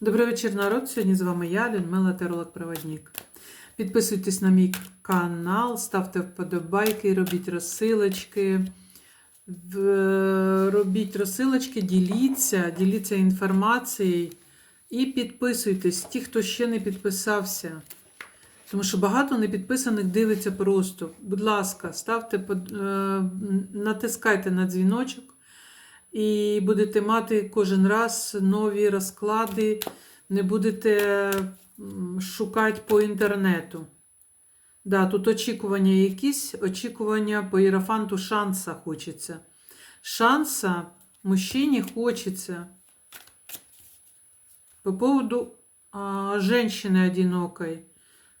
Добрий вечір, народ. Сьогодні з вами я, Людмила Теролог Проводник. Підписуйтесь на мій канал, ставте вподобайки, робіть розсилочки. Робіть розсилочки, діліться, діліться інформацією і підписуйтесь, ті, хто ще не підписався. Тому що багато непідписаних дивиться просто. Будь ласка, ставте, е, натискайте на дзвіночок. І будете мати кожен раз нові розклади, не будете шукати по інтернету. Да, тут очікування якісь, очікування по іерофанту шанса хочеться. Шанса мужчині хочеться. По поводу а, женщини одинокої.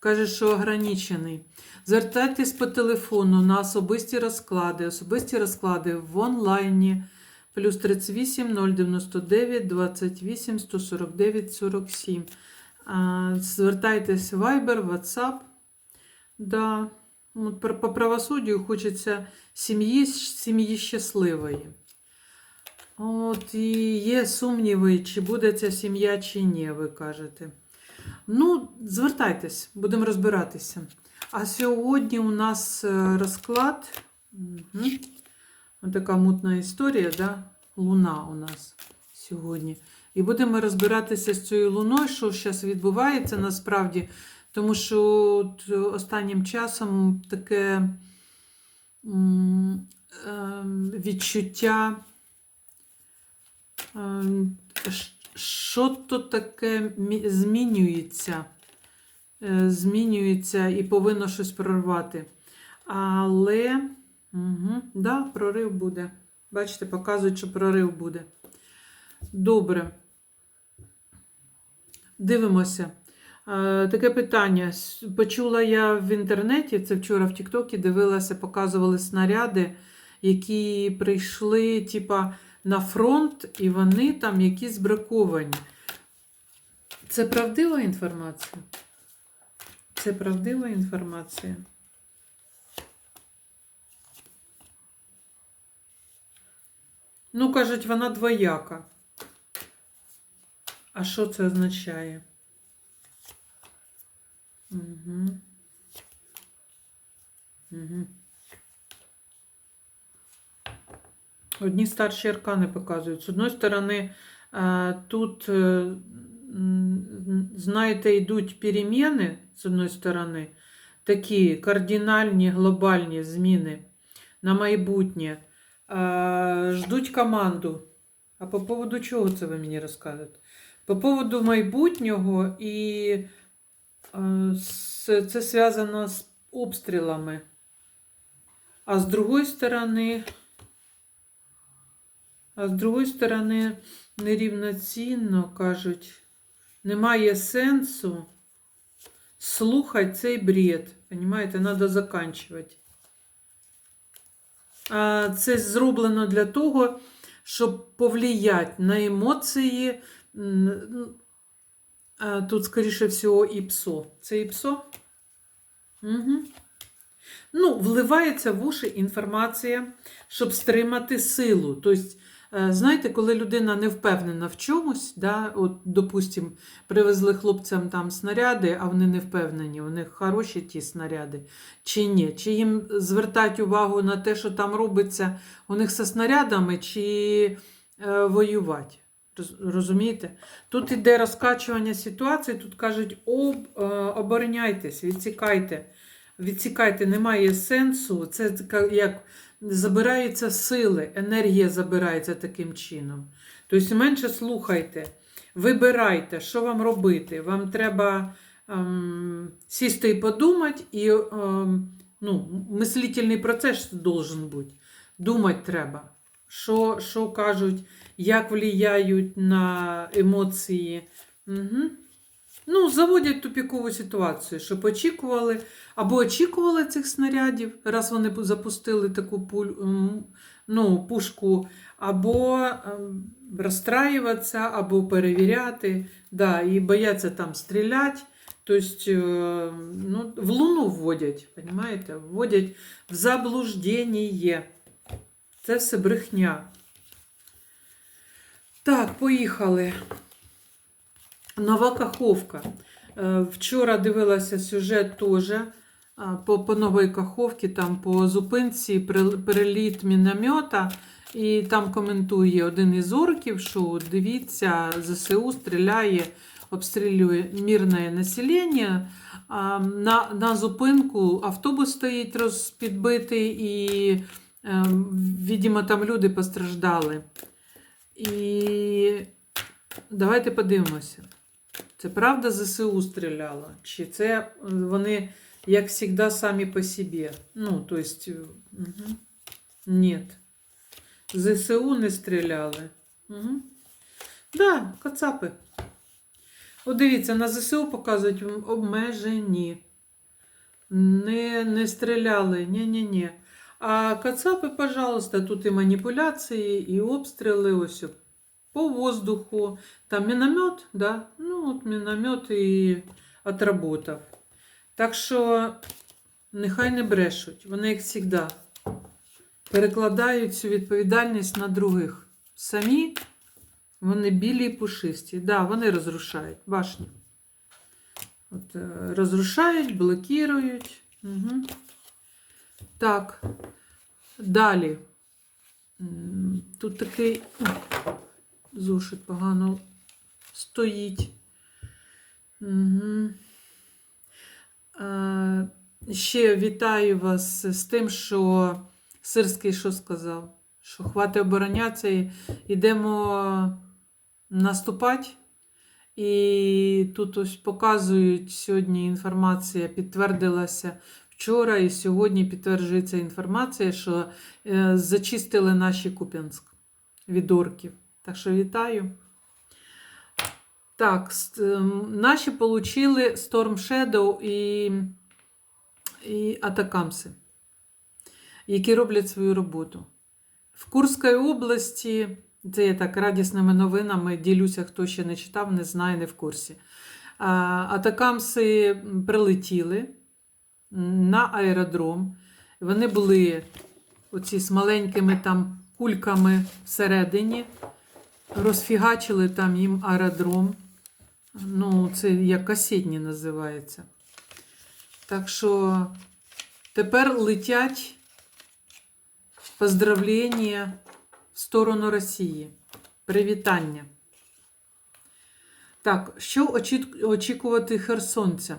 Каже, що ограничений. Звертайтесь по телефону на особисті розклади. Особисті розклади в онлайні. Плюс 38 099 28 149 47. Звертайтесь в Viber, WhatsApp. Да. По правосуддю хочеться сім'ї, сім'ї щасливої. От і є сумніви, чи буде ця сім'я, чи ні, ви кажете. Ну, звертайтесь, будемо розбиратися. А сьогодні у нас е, розклад. Мгм. Ось така мутна історія, да? Луна у нас сьогодні. І будемо розбиратися з цією луною, що зараз відбувається насправді. Тому що от останнім часом таке ем, відчуття, ем, що то таке змінюється. Е, Змінюється і повинно щось прорвати. Але. Угу, да, прорив буде. Бачите, показують, що прорив буде. Добре. Дивимося. Таке питання. Почула я в інтернеті, це вчора в Тіктокі дивилася, показували снаряди, які прийшли, типа, на фронт, і вони там якісь браковані. Це правдива інформація? Це правдива інформація? Ну, кажуть, вона двояка. А що це означає? Угу. Угу. Одні старші аркани показують. З одної сторони, е, тут, е, м, знаєте, йдуть переміни, з одної сторони, такі кардинальні глобальні зміни на майбутнє. Е, Ждуть команду. А по поводу чого це ви мені розкажете? По поводу майбутнього і е, с- це зв'язано з обстрілами. А з другої сторони, а з другої сторони, нерівноцінно кажуть, немає сенсу слухати цей бред. Понимаєте, треба заканчувати. Це зроблено для того, щоб повліяти на емоції. Тут, скоріше всього, і псо. Це ІПСО? Угу. Ну, вливається в уші інформація, щоб стримати силу. Тобто, знаєте, коли людина не впевнена в чомусь, да, от, допустим, привезли хлопцям там снаряди, а вони не впевнені, у них хороші ті снаряди, чи ні, чи їм звертати увагу на те, що там робиться у них зі снарядами, чи е, воювати. Розумієте? Тут іде розкачування ситуації, тут кажуть, об, е, обороняйтесь, відсікайте. Відсікайте, немає сенсу. Це як забираються сили, енергія забирається таким чином. Тобто менше слухайте, вибирайте, що вам робити. Вам треба ем, сісти і подумати, і ем, ну, мислительний процес должен бути. Думати треба, що, що кажуть, як впливають на емоції. Угу. Ну, заводять тупікову ситуацію, щоб очікували, або очікували цих снарядів, раз вони запустили таку пуль, ну, пушку, або ем, розстраюватися, або перевіряти, да, і бояться там стріляти. Тобто, е, ну, в луну вводять, понимаєте? Вводять в заблуждення. Це все брехня. Так, поїхали. Нова Каховка. Е, Вчора дивилася сюжет теж по, по новій Каховці, там по зупинці переліт міномета. І там коментує один із орків, що дивіться, ЗСУ стріляє, обстрілює мирне населення. На, на зупинку автобус стоїть розпідбитий, і, е, видимо, там люди постраждали. І давайте подивимося. Це правда ЗСУ стріляла? Чи це е, вони, як завжди, самі по собі? Ну, то есть, угу. Ні. ЗСУ не стріляли. Угу. Да, кацапи. От дивіться, на ЗСУ показують обмежені. Не, не стріляли. Ні-ні-ні. А кацапи, пожалуйста, тут і маніпуляції, і обстріли, ось по воздуху. Там міномет, да? Ну, от міномет і отработав. Так що нехай не брешуть. Вони, як завжди, перекладають цю відповідальність на других. Самі вони білі і пушисті. Да, вони розрушають башню. От, е, розрушають, блокують. Угу. Так. Далі. Тут такий зошит погано стоїть. Угу. Е, ще вітаю вас з тим, що Сирський що сказав? Що хватить оборонятися і йдемо наступати. І тут ось показують сьогодні інформація, підтвердилася вчора і сьогодні підтверджується інформація, що е, зачистили наші Куп'янськ від орків. Так що вітаю. Так, ем, наші отримали Storm Shadow і, і Атакамси, які роблять свою роботу. В Курській області, це я так радісними новинами ділюся, хто ще не читав, не знає, не в курсі. Атакамси прилетіли на аеродром. Вони були оці з маленькими там кульками всередині, розфігачили там їм аеродром. Ну, це як касетні називається. Так що тепер летять поздравлення в сторону Росії. Привітання. Так, що очікувати херсонцям?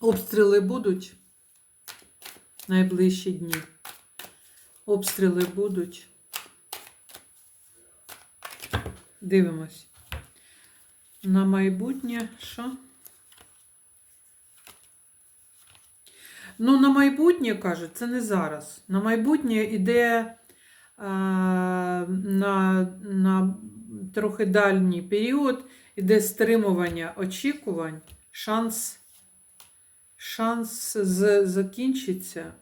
Обстріли будуть найближчі дні. Обстріли будуть. Дивимось. На майбутнє що? Ну, на майбутнє кажуть, це не зараз. На майбутнє йде а, на, на трохи дальній період, іде стримування очікувань, шанс, шанс закінчиться.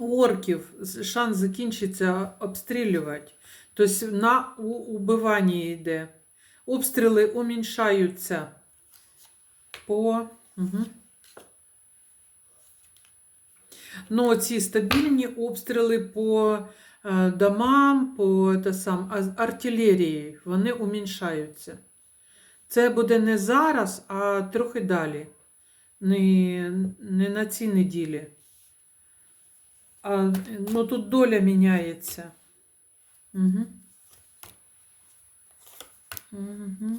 У орків шанс закінчиться обстрілювати. Тобто на убивання йде. Обстріли уміншаються по. Угу. Ну, ці стабільні обстріли по е, домам, по те сам, артилерії, вони уміншаються. Це буде не зараз, а трохи далі. Не, не на цій неділі. А, ну, тут доля міняється. Угу. Угу.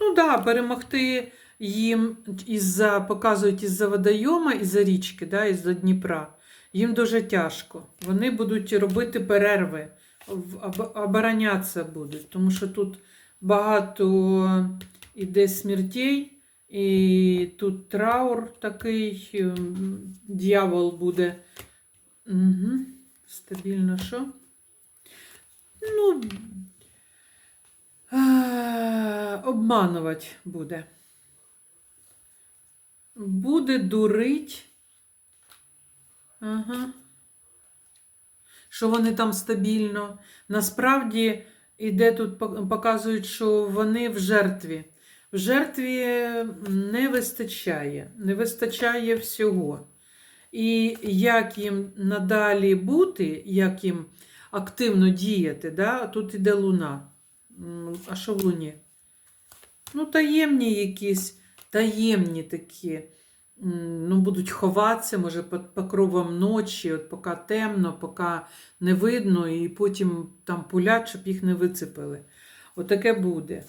Ну так, да, перемогти їм із-за, показують із-за водойома, із-за річки, да, із-за Дніпра. Їм дуже тяжко. Вони будуть робити перерви, оборонятися будуть, тому що тут багато іде смертей, і тут траур такий, ем, дьявол буде. Угу. Стабільно що? Ну, е, обманувати буде. Буде дурить. Ага. Що вони там стабільно. Насправді, іде тут показують, що вони в жертві. В жертві не вистачає, не вистачає всього. І як їм надалі бути, як їм. активно діяти. Да? Тут іде луна. А що в луні? Ну, таємні якісь, таємні такі. Ну, будуть ховатися, може, під покровом ночі, от поки темно, поки не видно, і потім там пулять, щоб їх не вицепили. Отаке буде.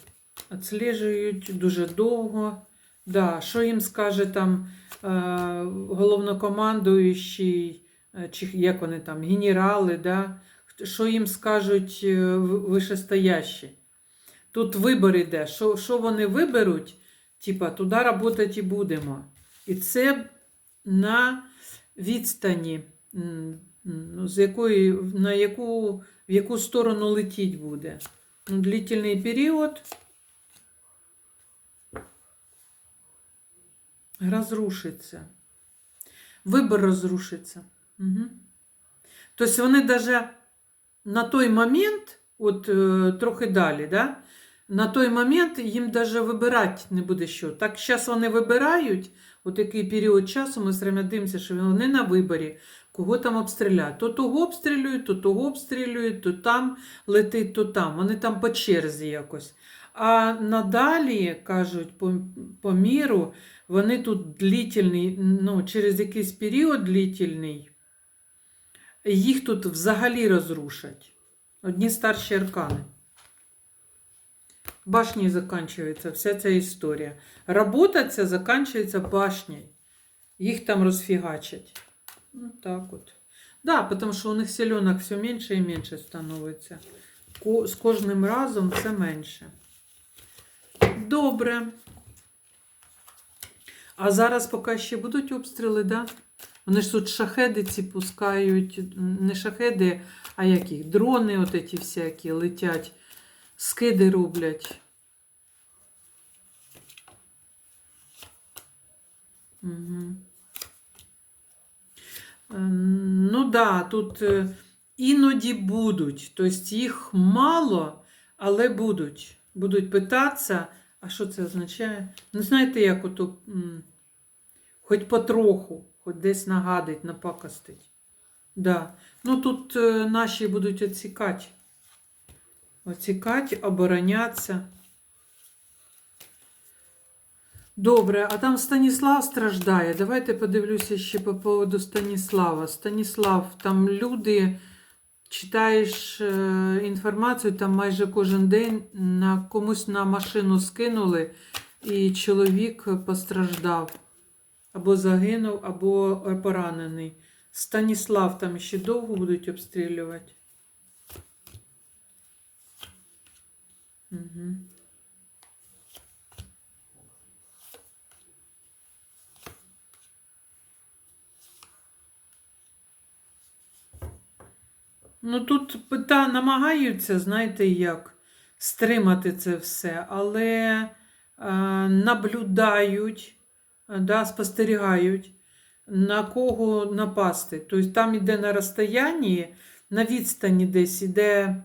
Отслежують дуже довго. Да, що їм скаже там е, головнокомандуючий, е, чи як вони там, генерали, да? Що їм скажуть е, вишестоящі. Тут вибор іде. Що, що вони виберуть, типа, туди працювати і будемо. І це на відстані, ну, з якої, на яку, в яку сторону летіть буде. Ну, длительний період розрушиться. Вибор розрушиться. Угу. Тобто вони навіть на той момент, от е, трохи далі, да, на той момент їм навіть вибирати не буде що. Так зараз вони вибирають, от який період часу ми все дивимося, що вони на виборі, кого там обстріляють. То того обстрілюють, то того обстрілюють, то там летить, то там. Вони там по черзі якось. А надалі, кажуть, по, по міру, вони тут длительний, ну, через якийсь період длительний, їх тут взагалі розрушать. Одні старші аркани. Башней заканчивается вся ця історія. Робота ця заканчивается башней. Їх там розфігачать. Ну, так от. Да, потому що у них селенок все менше і менше становиться. З кожним разом все менше. Добре. А зараз поки ще будуть обстріли, да? Вони ж тут шахеди ці пускають, не шахеди, а які? Дрони от ці всякі летять, скиди роблять. Угу. Ну да, тут е, іноді будуть. Тобто їх мало, але будуть. Будуть питатися, а що це означає? Ну, знаєте, як ото, хоч потроху, хоч десь нагадить, напакостить. Да. Ну тут е, наші будуть оцікати. Оцікати, оборонятися. Добре, а там Станіслав страждає. Давайте подивлюся ще по поводу Станіслава. Станіслав, там люди, читаєш е, інформацію, там майже кожен день на комусь на машину скинули, і чоловік постраждав. Або загинув, або поранений. Станіслав там ще довго будуть обстрілювати. Угу. Ну тут пита намагаються, знаєте, як стримати це все, але е, наблюдають, е, да, спостерігають, на кого напасти. Тобто там іде на розстоянні, на відстані десь іде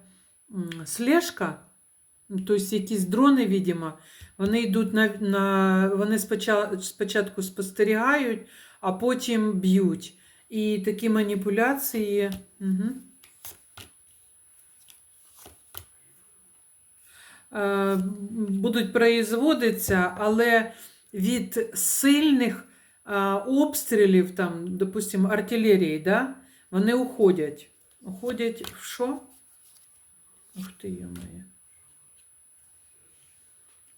слежка, тобто якісь дрони, видимо, вони йдуть на, на вони спочатку спостерігають, а потім б'ють. І такі маніпуляції. Угу. Будуть производитися, але від сильних е, обстрілів, там, допустимо, артилерії, да, вони уходять. Уходять в що? Ух ти, моє.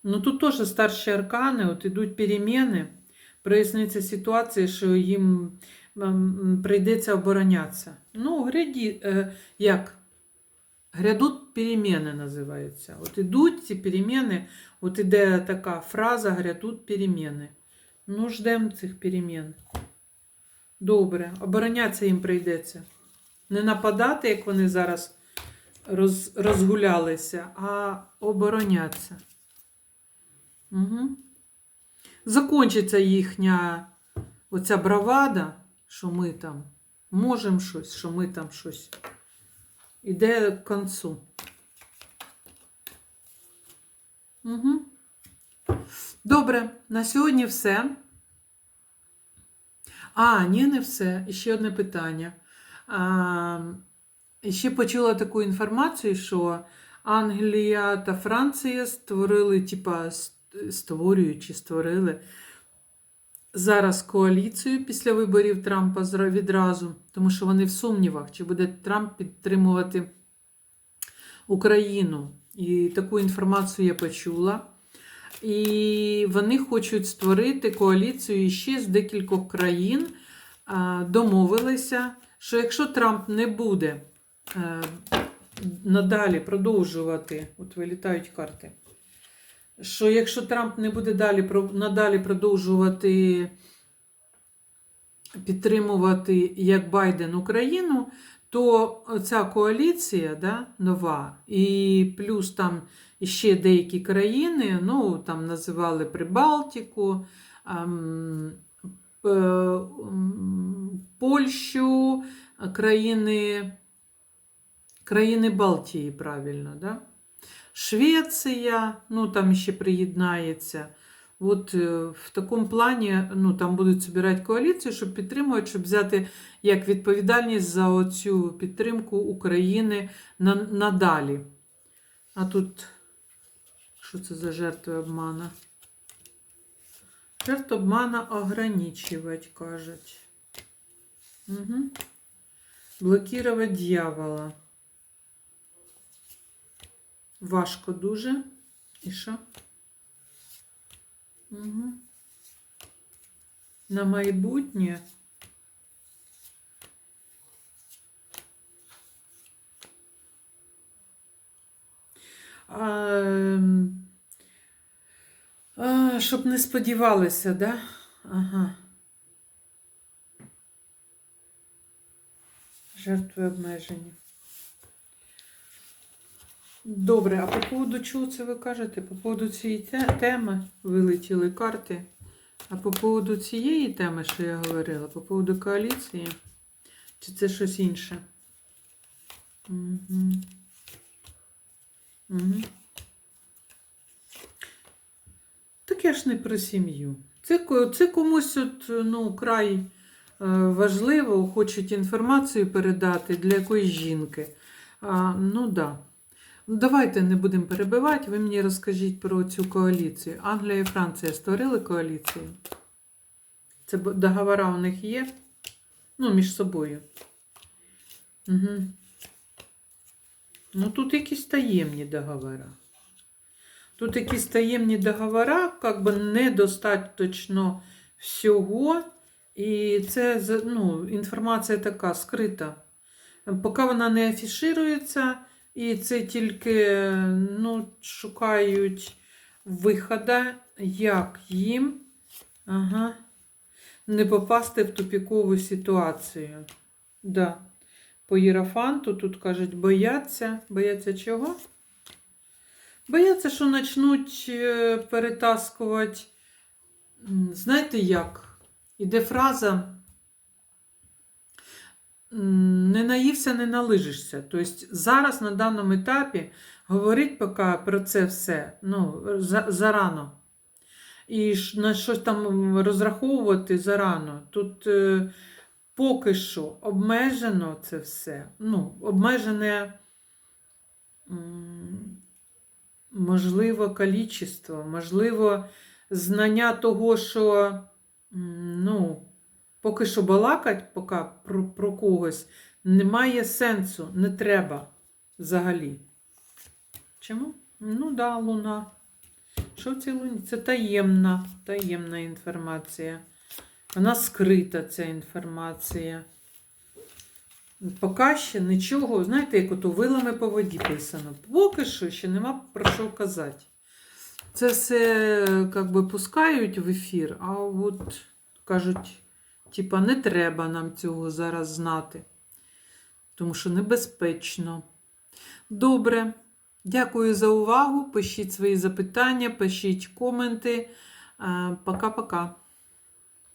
Ну тут теж старші аркани, от ідуть переміни, проясниться ситуація, що їм прийдеться оборонятися. Ну, гряді, е, як? Грядуть переміни називається. От ідуть ці переміни, от іде така фраза грядуть переміни. Ну, ждемо цих перемін. Добре, оборонятися їм прийдеться. Не нападати, як вони зараз роз, розгулялися, а оборонятися. Угу. Закончиться їхня оця бравада, що ми там можемо щось, що ми там щось іде к концу. Угу. Добре, на сьогодні все. А, ні, не все. Ще одне питання. А, ще почула таку інформацію, що Англія та Франція створили, типа, ст- створюють чи створили зараз коаліцію після виборів Трампа відразу, тому що вони в сумнівах, чи буде Трамп підтримувати Україну. І таку інформацію я почула. І вони хочуть створити коаліцію ще з декількох країн. Домовилися, що якщо Трамп не буде е, надалі продовжувати, от вилітають карти, що якщо Трамп не буде далі, надалі продовжувати підтримувати як Байден Україну, то ця коаліція да, нова, і плюс там ще деякі країни, ну там називали Прибалтику, ем, е, Польщу, країни, країни Балтії, правильно, да? Швеція, ну там ще приєднається. От е, в такому плані ну, там будуть збирати коаліцію, щоб підтримувати, щоб взяти як відповідальність за оцю підтримку України на, надалі. А тут що це за жертви обмана? Жертв обмана ограничивать, кажуть. Угу. Блокировать дьявола. Важко дуже. І що? Угу. На майбутнє. А, ем, а, щоб не сподівалися, да? Ага. Жертви обмежені. Добре, а по поводу чого це ви кажете? По поводу цієї теми вилетіли карти. А по поводу цієї теми, що я говорила, по поводу коаліції, чи це щось інше? Угу. Угу. Так я ж не про сім'ю. Це, це комусь от, ну, край е, важливо, хочуть інформацію передати для якоїсь жінки. А, ну да. Ну, Давайте не будемо перебивати. Ви мені розкажіть про цю коаліцію. Англія і Франція створили коаліцію. Це договора у них є? Ну, між собою. Угу. Ну, тут якісь таємні договори. Тут якісь таємні договори, як би недостатньо всього. І це ну, інформація така скрита. Поки вона не афіширується, і це тільки ну, шукають виходу, як їм ага, не попасти в тупікову ситуацію. Да. По Єрофанту тут кажуть, бояться. Бояться чого? Бояться, що почнуть е, перетаскувати. Знаєте як? Іде фраза. Не наївся, не налижишся. Тобто зараз на даному етапі говорить поки про це все ну, за- зарано. І на щось там розраховувати зарано. Тут е, поки що обмежено це все. Ну, обмежене, можливо, кількість, можливо, знання того, що ну, поки що балакать поки про, про когось немає сенсу, не треба взагалі. Чому? Ну да, луна. Що в цій луні? Це таємна, таємна інформація. Вона скрита, ця інформація. Поки ще нічого, знаєте, як ото вилами по воді писано. Поки що ще нема про що казати. Це все як би пускають в ефір, а от кажуть, типа, не треба нам цього зараз знати, тому що небезпечно. Добре. Дякую за увагу. Пишіть свої запитання, пишіть коменти. Е, Пока-пока.